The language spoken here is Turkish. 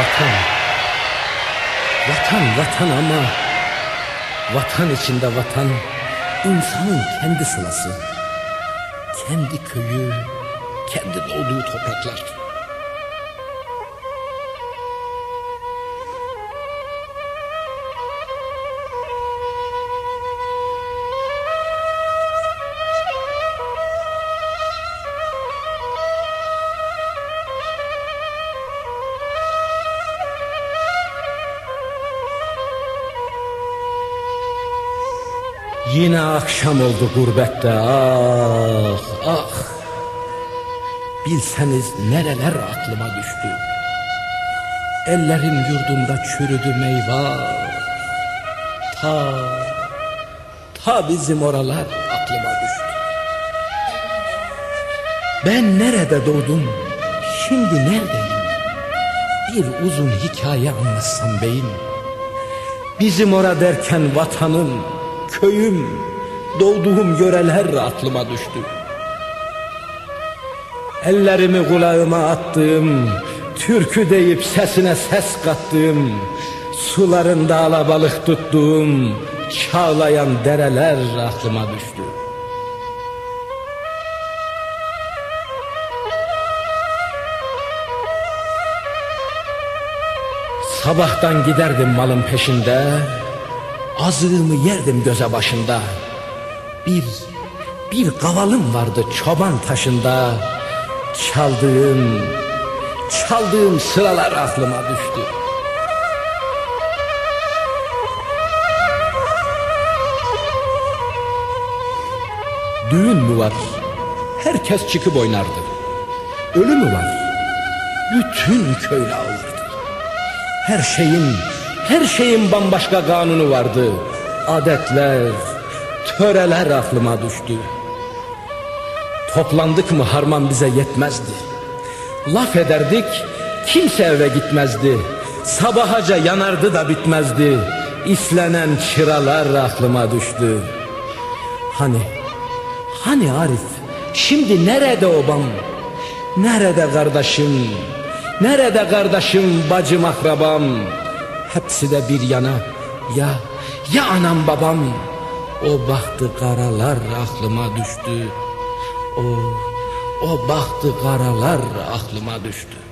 Vatan. Vatan vatan ama vatan içinde vatan insanın kendi sılası. Kendi köyü, kendi doğduğu topraklar. Yine akşam oldu gurbette ah ah. Bilseniz nereler aklıma düştü. Ellerim yurdumda çürüdü meyva Ta Ta bizim oralar aklıma düştü. Ben nerede doğdum Şimdi neredeyim? Bir uzun hikaye anlatsam beyim. Bizim ora derken vatanım köyüm, doğduğum yöreler aklıma düştü. Ellerimi kulağıma attığım, türkü deyip sesine ses kattığım, sularında alabalık tuttuğum, çağlayan dereler aklıma düştü. Sabahtan giderdim malın peşinde, Azığımı yerdim göze başında. Bir, bir kavalım vardı çoban taşında. Çaldığım, çaldığım sıralar aklıma düştü. Düğün mü var? Herkes çıkıp oynardı. Ölü mü var? Bütün köylü ağlardı. Her şeyin her şeyin bambaşka kanunu vardı. Adetler, töreler aklıma düştü. Toplandık mı harman bize yetmezdi. Laf ederdik, kimse eve gitmezdi. Sabahaca yanardı da bitmezdi. İslenen çıralar aklıma düştü. Hani, hani Arif, şimdi nerede obam? Nerede kardeşim? Nerede kardeşim, bacım, akrabam? Hepsi de bir yana. Ya ya anam babam? O baktı karalar aklıma düştü. O o baktı karalar aklıma düştü